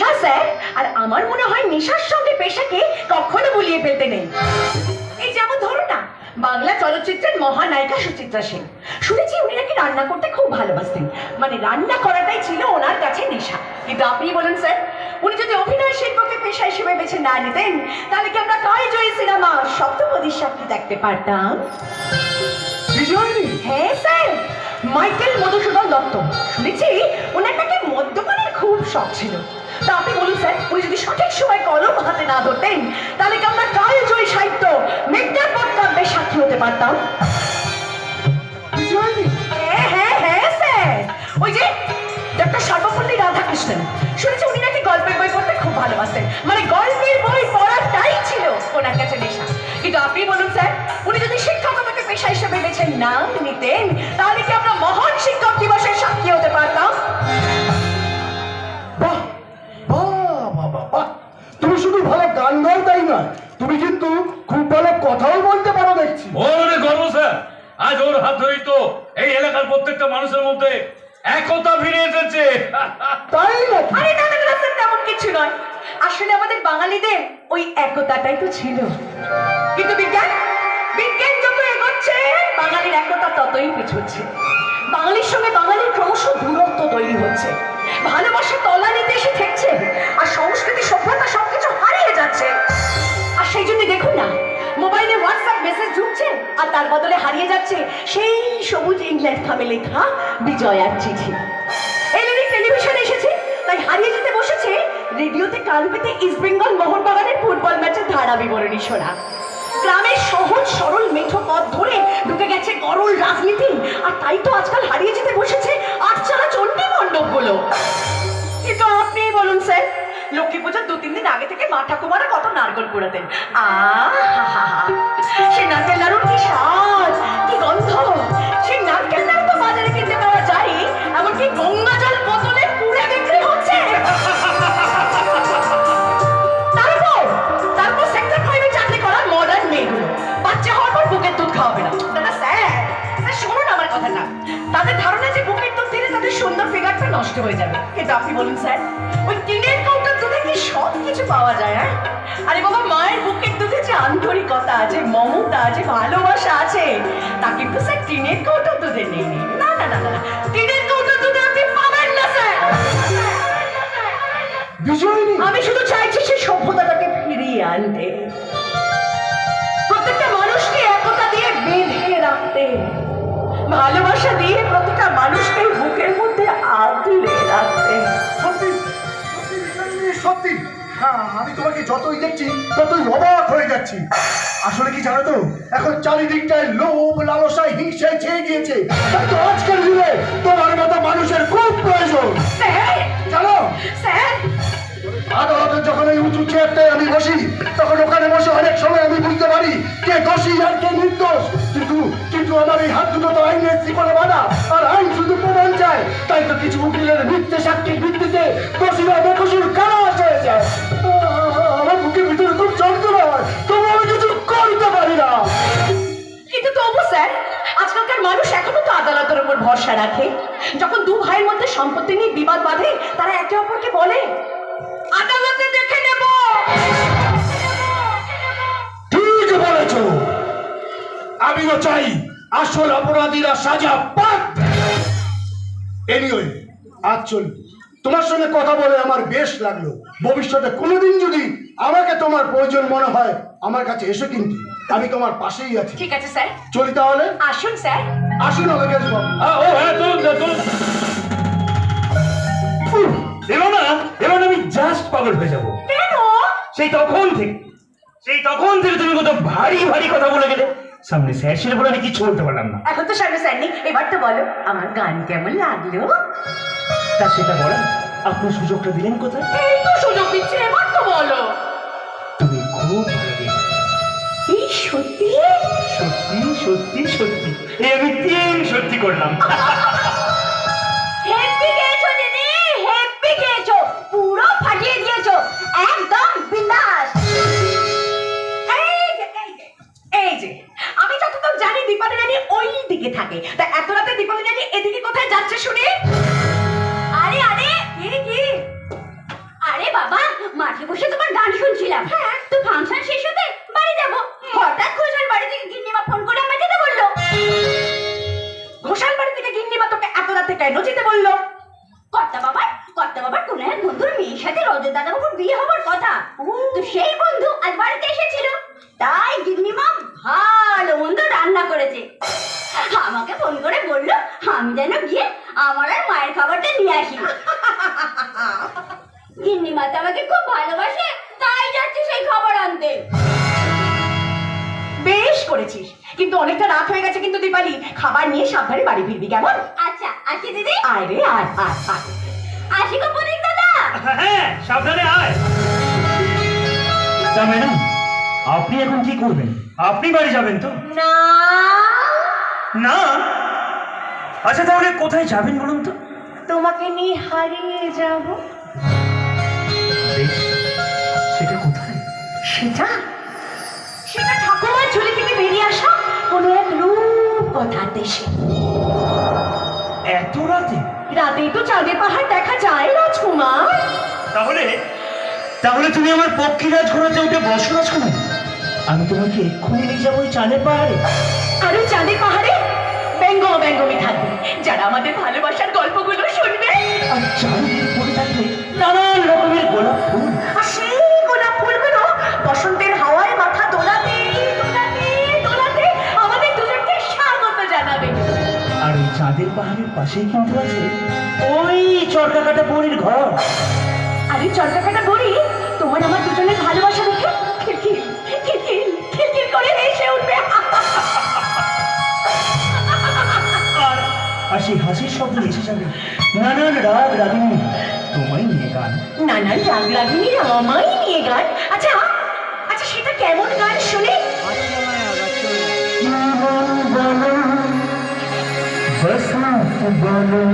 নেশা স্যার আর আমার মনে হয় নেশার সঙ্গে পেশাকে কখনো গুলিয়ে ফেলতে নেই। এই যেমন ধরো না বাংলা চলচ্চিত্রের মহানায়িকা সুচিত্রা সেন। শুনেছি উনি নাকি রান্না করতে খুব ভালোবাসতেন। মানে রান্না করাটাই ছিল ওনার কাছে নেশা। কিন্তু আপনি বলুন স্যার উনি যদি অভিনয় শিল্পকে পেশা হিসেবে বেছে না নিতেন তাহলে কি আমরা কাল জয়ী সিনেমা সপ্তপদীর সাক্ষী দেখতে পারতাম? হ্যাঁ স্যার মাইকেল মধুসূদন দত্ত। শুনেছি ওনার নাকি মদ্যপানের খুব শখ ছিল। তা আপনি বলুন স্যার উনি যদি সঠিক সময় কলম হাতে না ধরতেন তাহলে কি আমরা কাল জয়ী সাহিত্য মেঘনাথ কাব্যের সাক্ষী হতে পারতাম? হ্যাঁ হ্যাঁ হ্যাঁ স্যার। ওই যে ডক্টর সর্বপল্লী রাধাকৃষ্ণন শুনেছি উনি নাকি গল্পের বই পড়তে খুব ভালোবাসতেন। মানে গল্পের বই পড়াটাই ছিল ওনার কাছে নেশা। কিন্তু আপনি বলুন স্যার উনি যদি শিক্ষকতাকে পেশা হিসেবে বেছে না নিতেন নয় তুমি কিন্তু খুব ভালো কথাও বলতে পারো দেখছি। ওরে গর্ব স্যার আজ ওর হাত ধরেই তো এই এলাকার প্রত্যেকটা মানুষের মধ্যে একতা ফিরে এসেছে। তাই নাকি? আরে না না না স্যার তেমন কিছু নয়। আসলে আমাদের বাঙালিদের ওই একতাটাই তো ছিল। কিন্তু বিজ্ঞান বিজ্ঞান যত এগোচ্ছে বাঙালির একতা ততই পিছুচ্ছে। বাঙালির সঙ্গে বাঙালির ক্রমশ দূরত্ব তৈরি হচ্ছে। ভালোবাসা তলানিতে এসে ঠেকছে আর সংস্কৃতি সভ্যতা সবকিছু হারিয়ে যাচ্ছে। আর সেই জন্য দেখুন না, মোবাইলে হোয়াটসঅ্যাপ মেসেজ ঢুকছে আর তার বদলে হারিয়ে যাচ্ছে সেই সবুজ ইংল্যান্ড থামে লেখা বিজয়ার চিঠি। এলইডি টেলিভিশন এসেছে, তাই হারিয়ে যেতে বসেছে রেডিওতে কান পেতে ইস্ট বেঙ্গল মোহনবাগানের ফুটবল ম্যাচের ধারা বিবরণী শোনা। গ্রামের সহজ, সরল, মেঠো পথ ধরে ঢুকে গেছে গরল রাজনীতি। আর তাই তো আজকাল হারিয়ে যেতে বসেছে আটচালা চণ্ডী মণ্ডপগুলো। কিন্তু আপনি বলুন, স্যার। লক্ষ্মী পুজোর দু, তিন দিন আগে থেকে মা ঠাকুমারা কত নারকল কুড়াতেন। আহা সে নারকেল নাড়ুর কি স্বাদ, কি গন্ধ। সেই নারকেল নাড়ু তো বাজারে কিনতে পাওয়া যায় এমনকি গঙ্গা নষ্ট হয়ে যাবে। কিন্তু আপনি বলুন স্যার ওই টিনের কৌটার দুধে কি সব কিছু পাওয়া যায় হ্যাঁ? আরে বাবা মায়ের বুকের দুধে যে আন্তরিকতা আছে মমতা আছে ভালোবাসা আছে তা কিন্তু স্যার টিনের কৌটার দুধে নেই। না না না না টিনের কৌটার দুধে আপনি পাবেন না স্যার। আমি শুধু চাইছি সেই সভ্যতাটাকে ফিরিয়ে আনতে। প্রত্যেকটা মানুষকে একতা দিয়ে বেঁধে রাখতে। ভালোবাসা দিয়ে কি জানো তো? এখন চারিদিকটায় লোভ লালসায় হিংসায় ছেয়ে গিয়েছে। তাই তো আজকের যুগে তোমার মতো মানুষের খুব প্রয়োজন। জানো? স্যার! আদালতে যখন এই উঁচু চেয়ারটায় আমি বসি তখন ওখানে বসে অনেক সময় আমি বুঝতে পারি কে দোষী আর কে নির্দোষ। কিন্তু কিন্তু আমার এই হাত দুটো তো আইনের জীবনে বাধা আর আইন শুধু প্রমাণ চায়। তাই তো কিছু উকিলের মিথ্যে সাক্ষীর ভিত্তিতে দোষীরা বেকসুর খালাস হয়ে যায় আমার বুকের ভিতরে খুব যন্ত্রণা হয়। তবু আমি কিছু করতে পারি না। কিন্তু তবু স্যার আজকালকার মানুষ এখনও তো আদালতের উপর ভরসা রাখে। যখন দু ভাইয়ের মধ্যে সম্পত্তি নিয়ে বিবাদ বাঁধে তারা একে অপরকে বলে আদালতে দেখে নেব! ঠিক বলেছ। আমিও চাই আসল অপরাধীরা সাজা পাক। এনিওয়ে আজ চলি। তোমার সঙ্গে কথা বলে আমার বেশ লাগল। ভবিষ্যতে কোনোদিন যদি আমাকে তোমার প্রয়োজন মনে হয় আমার কাছে এসে কিন্তু। আমি তোমার পাশেই আছি। ঠিক আছে স্যার। চলি তাহলে? আসুন স্যার। আসুন আমাকে ও হ্যাঁ তুলুন স্যার, এবার না এবার আমি জাস্ট পাগল হয়ে যাব। কেন? সেই তখন থেকে সেই তখন থেকে তুমি কত ভারী ভারী কথা বলে গেলে সামনে স্যার ছিল বলে আমি কিছু বলতে পারলাম না। এখন তো সামনে স্যার নেই। এবার তো বলো আমার গান কেমন লাগল? তা সেটা বলেন আপনি সুযোগটা দিলেন কোথায়? সত্যি সত্যি। এ আমি তিন সত্যি করলাম। কেন যেতে বলল। কর্তা বাবার কর্তা বাবার কোন এক বন্ধুর মেয়ের সাথে রজত দাদা বাবুর বিয়ে হবার কথা। তো সেই বন্ধু আজ বাড়িতে এসেছিল। তাই গিন্নিমা ভালো মন্দ রান্না করেছে। আমাকে ফোন করে বলল, আমি যেন গিয়ে আমার আর মায়ের খাবারটা নিয়ে আসি। গিন্নিমা তো আমাকে খুব ভালোবাসে। অনেকটা রাত হয়ে গেছে কিন্তু দীপালি খাবার নিয়ে সাবধানে বাড়ি ফিরবি কেমন? আচ্ছা আসি দিদি। আয় রে আয় আয় আয়। আসি গো দাদা। হ্যাঁ সাবধানে আয়। তা ম্যাডাম আপনি এখন কি করবেন? আপনি বাড়ি যাবেন তো? না। না? আচ্ছা তাহলে কোথায় যাবেন বলুন তো? তোমাকে নিয়ে হারিয়ে যাব। সেটা কোথায়? সেটা? সেটা রূপ দেশে। এত রাতে? রাতেই তো চাঁদের পাহাড় দেখা যায় রাজকুমার। তাহলে? তাহলে তুমি আমার পক্ষীরাজ ঘোরাতে উঠে বসো রাজকুমার। আমি তোমাকে এক্ষুনি নিয়ে যাব ওই চাঁদের পাহাড়ে। আর ওই চাঁদের পাহাড়ে ব্যঙ্গ ব্যঙ্গমি থাকবে। যারা আমাদের ভালোবাসার গল্পগুলো শুনবে। আর চাঁদের পড়ে থাকবে নানান রকমের গোলাপ ফুল। আর সেই পাশেই কিন্তু আছে। ওই চরকা কাটা পরির ঘর। আর এই চরকাকাটা বড়ি তোমার আমার দুজনের ভালোবাসা দেখে খিলখিল খিলখিল খিলখিল করে হেসে উঠবে। আর আর সেই হাসির শব্দ এসে যাবে। নানান রাগ রাগিনী তোমায় নিয়ে গান। নানান রাগ রাগিনী আমায় নিয়ে গান। আচ্ছা আচ্ছা সেটা কেমন গান শুনে? জীবন বলো? বসন্ত বলো